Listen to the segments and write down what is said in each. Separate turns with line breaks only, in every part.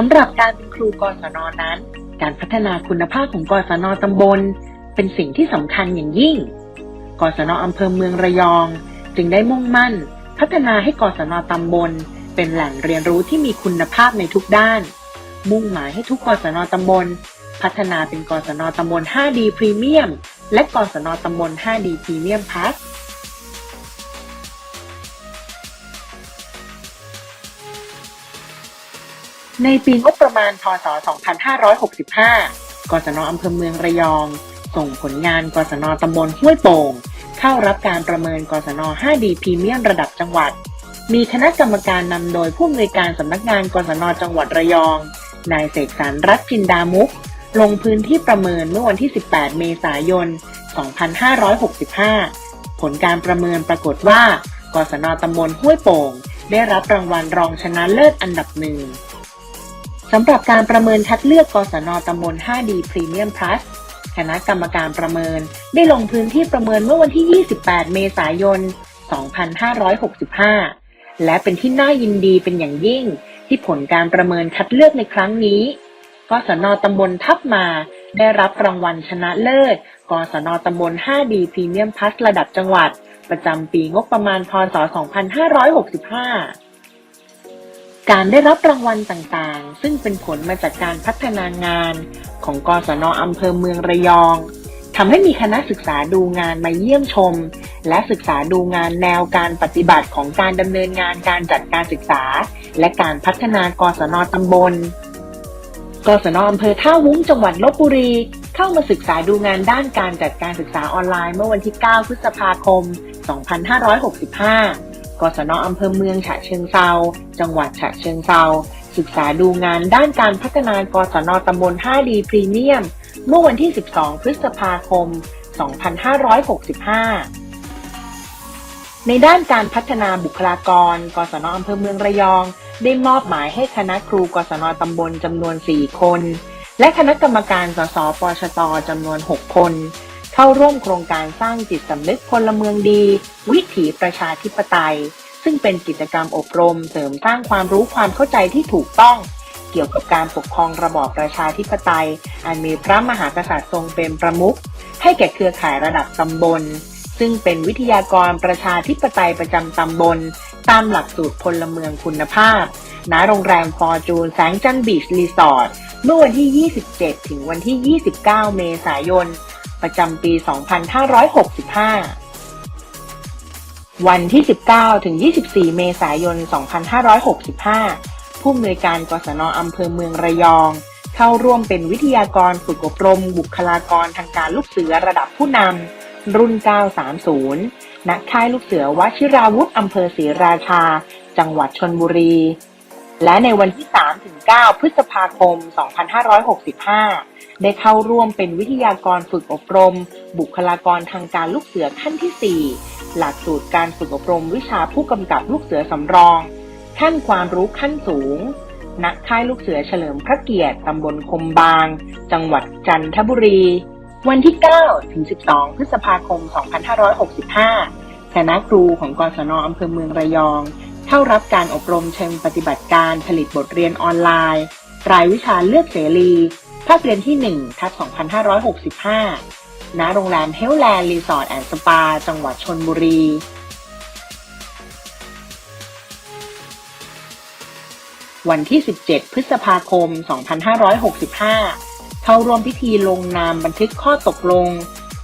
สำหรับการเป็นครูกศนนั้น การพัฒนาคุณภาพของกศนตำบล เป็นสิ่งที่สำคัญอย่างยิ่ง กศนอำเภอเมืองระยอง จึงได้มุ่งมั่น พัฒนาให้กศนตำบล เป็นแหล่งเรียนรู้ที่มีคุณภาพในทุกด้าน มุ่งหมายให้ทุกกศนตำบล พัฒนาเป็นกศนตำบล 5D พรีเมียมและกศนตำบล 5D พรีเมียมพัส ในปีงบประมาณพศ 2565 กศนอำเภอเมืองระยอง ส่งผลงานกศนตำบลห้วยโป่ง เข้ารับการประเมินกศน 5D พรีเมียมระดับจังหวัด มีคณะกรรมการนำโดยผู้อำนวยการสำนักงานกศนจังหวัดระยอง นายเสกสรรรัตจินดามุก ลงพื้นที่ประเมินเมื่อวันที่ 18 เมษายน 2565 ผลการประเมินปรากฏว่ากศนตำบลห้วยโป่ง ได้รับรางวัลรองชนะเลิศอันดับหนึ่ง สำหรับการประเมินคัดเลือกกศนตำบล 5D Premium Plus คณะกรรมการประเมินได้ลงพื้นที่ประเมินเมื่อวันที่ 28 เมษายน 2565 และเป็นที่น่ายินดีเป็นอย่างยิ่ง ที่ผลการประเมินคัดเลือกในครั้งนี้ กศนตำบลทับมา ได้รับรางวัลชนะเลิศ กศนตำบล 5D Premium Plus ระดับจังหวัด ประจำปีงบประมาณพศ 2565 การได้รับรางวัลต่างๆ ซึ่งเป็นผลมาจากการพัฒนางานของกศนอำเภอเมืองระยองทำให้มีคณะศึกษาดูงานมาเยี่ยมชม และศึกษาดูงานแนวการปฏิบัติของการดำเนินงานการจัดการศึกษา และการพัฒนากศนตำบล กศนอำเภอท่าวุ้งจังหวัดลบบุรี เข้ามาศึกษาดูงานด้านการจัดการศึกษาออนไลน์เมื่อวันที่ 9 พฤษภาคม 2565 กศนอำเภอเมืองฉะเชิงเซา จังหวัดฉะเชิงเซา ศึกษาดูงานด้านการพัฒนากศนตำบล 5D พรีเมียม เมื่อวันที่ 12 พฤษภาคม 2565 ในด้านการพัฒนาบุคลากร กศนอำเภอเมืองระยอง ได้มอบหมายให้คณะครูกศนตำบลจำนวน 4 คน และคณะกรรมการสสปชตจำนวน 6 คน เข้าร่วมโครงการสร้างจิตสำนึกพลเมืองดี วิถีประชาธิปไตย ซึ่งเป็นกิจกรรมอบรม เสริมสร้างความรู้ความเข้าใจที่ถูกต้อง เกี่ยวกับการปกครองระบอบประชาธิปไตย อันมีพระมหากษัตริย์ทรงเป็นประมุขให้แก่เครือข่ายระดับตำบล ซึ่งเป็นวิทยากรประชาธิปไตยประจำตำบล ตามหลักสูตรพลเมืองคุณภาพ ณ โรงแรมฟอร์จูนแสงจันทร์บีชรีสอร์ทเมื่อวันที่ 27 ถึงวันที่ 29 เมษายน ประจำปี 2565 วันที่ 19 ถึง 24 เมษายน 2565 ผู้อำนวยการกศนอำเภอเมืองระยอง เข้าร่วมเป็นวิทยากรฝึกอบรม บุคลากรทางการลูกเสือระดับผู้นำ รุ่น 930 ณ ค่ายลูกเสือวชิราวุธอำเภอศรีราชา จังหวัดชนบุรี และในวันที่ 3-9 พฤษภาคม 2565 ได้เข้าร่วมเป็นวิทยากรฝึกอบรม บุคลากรทางการลูกเสือขั้นที่ 4 หลักสูตรการฝึกอบรมวิชาผู้กำกับลูกเสือสำรอง ขั้นความรู้ขั้นสูง ณ ค่ายลูกเสือเฉลิมพระเกียรติตำบลคมบาง จังหวัดจันทบุรี วันที่9ถึง12 พฤษภาคม 2565 คณะครูของกศนอำเภอเมืองระยอง เข้ารับการอบรมเชิงปฏิบัติการผลิตบทเรียนออนไลน์ รายวิชาเลือกเสรี ภาคเรียนที่1ทับ2565 ณ โรงแรมเฮลแลนด์รีสอร์ทแอนด์สปา จังหวัดชนบุรีวันที่ 17 พฤษภาคม 2565 เข้าร่วมพิธีลงนามบันทึกข้อตกลง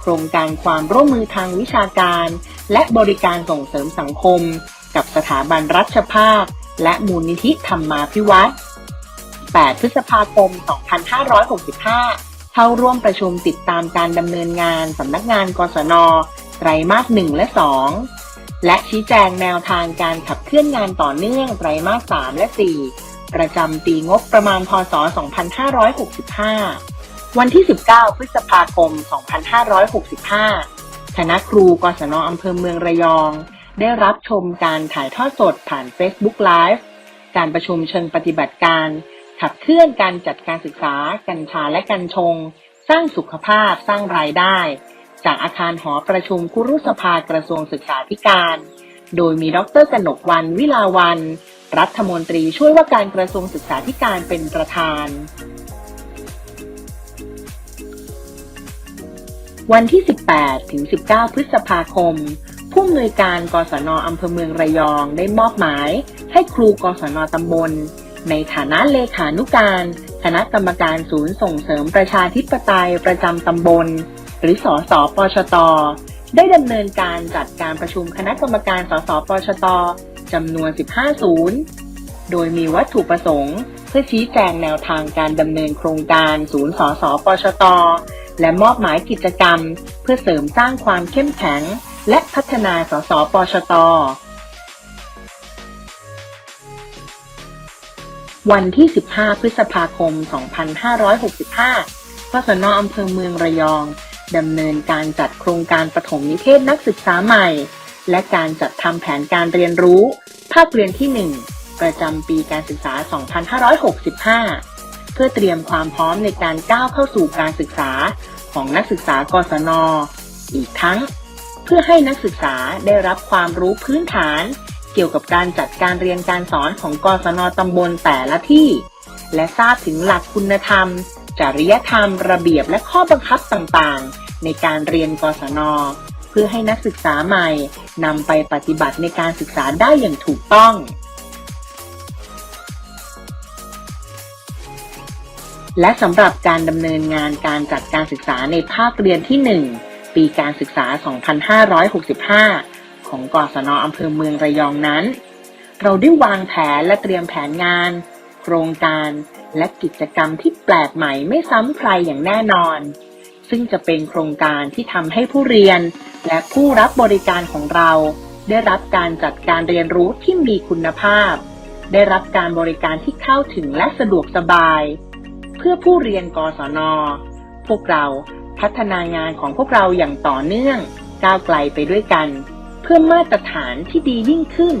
โครงการความร่วมมือทางวิชาการ และบริการส่งเสริมสังคม กับสถาบันรัชภาคและมูลนิธิธรรมาภิวัตน์8พฤษภาคม 2565 เข้าร่วมประชุมติดตามการดำเนินงานสำนักงานกศนไตรมาส 1 และ 2 และชี้แจงแนวทางการขับเคลื่อนงานต่อเนื่องไตรมาส 3 และ 4 ประจำปีงบประมาณ พศ 2565 วันที่ 19 พฤษภาคม 2565 คณะครูกศนอำเภอเมืองระยอง ได้รับชมการถ่ายทอดสดผ่าน Facebook Live การประชุมเชิงปฏิบัติการ ขับเคลื่อนการจัดการศึกษา กัญชาและกัญชง สร้างสุขภาพสร้างรายได้ จากอาคารหอประชุมคุรุสภากระทรวงศึกษาธิการ โดยมีดรกนกวันวิลาวัน รัฐมนตรีช่วยว่าการกระทรวงศึกษาธิการเป็นประธานวันที่ 18 ถึง 19 พฤษภาคม ผู้อำนวยการกศนอำเภอเมืองระยองได้มอบหมาย ให้ครูกศนตำบล ในฐานะเลขานุการคณะกรรมการศูนย์ส่งเสริมประชาธิปไตยประจำตำบล หรือสสปชต ได้ดำเนินการจัดการประชุมคณะกรรมการสสปชตจำนวน 15 ศูนย์ โดยมีวัตถุประสงค์ เพื่อชี้แจงแนวทางการดำเนินโครงการศูนย์สสปชต และมอบหมายกิจกรรม เพื่อเสริมสร้างความเข้มแข็ง และพัฒนาสสปชต วันที่ 15 พฤษภาคม 2565กศนอำเภอเมืองระยองดำเนินการจัดโครงการปฐมนิเทศนักศึกษาใหม่ และการจัดทำแผนการเรียนรู้ ภาคเรียนที่ 1 ประจำปีการศึกษา 2565 เพื่อเตรียมความพร้อมในการก้าวเข้าสู่การศึกษาของนักศึกษากศน อีกทั้ง เพื่อให้นักศึกษาได้รับความรู้พื้นฐาน เกี่ยวกับการจัดการเรียนการสอนของกศนตำบลแต่ละที่ และทราบถึงหลักคุณธรรม จริยธรรม ระเบียบและข้อบังคับต่างๆ ในการเรียนกศน เพื่อให้นักศึกษาใหม่นำไปปฏิบัติในการศึกษาได้อย่างถูกต้องและสำหรับการดำเนินงานการจัดการศึกษาในภาคเรียนที่ 1 ปีการศึกษา 2565 ของกศนอำเภอเมืองระยองนั้น เราได้วางแผนและเตรียมแผนงาน โครงการและกิจกรรมที่แปลกใหม่ไม่ซ้ำใครอย่างแน่นอน ซึ่งจะเป็นโครงการที่ทำให้ผู้เรียนและผู้รับบริการของเรา ได้รับการจัดการเรียนรู้ที่มีคุณภาพ ได้รับการบริการที่เข้าถึงและสะดวกสบาย เพื่อผู้เรียนกศน พวกเราพัฒนางานของพวกเราอย่างต่อเนื่อง ก้าวไกลไปด้วยกัน เพื่อมาตรฐานที่ดียิ่งขึ้น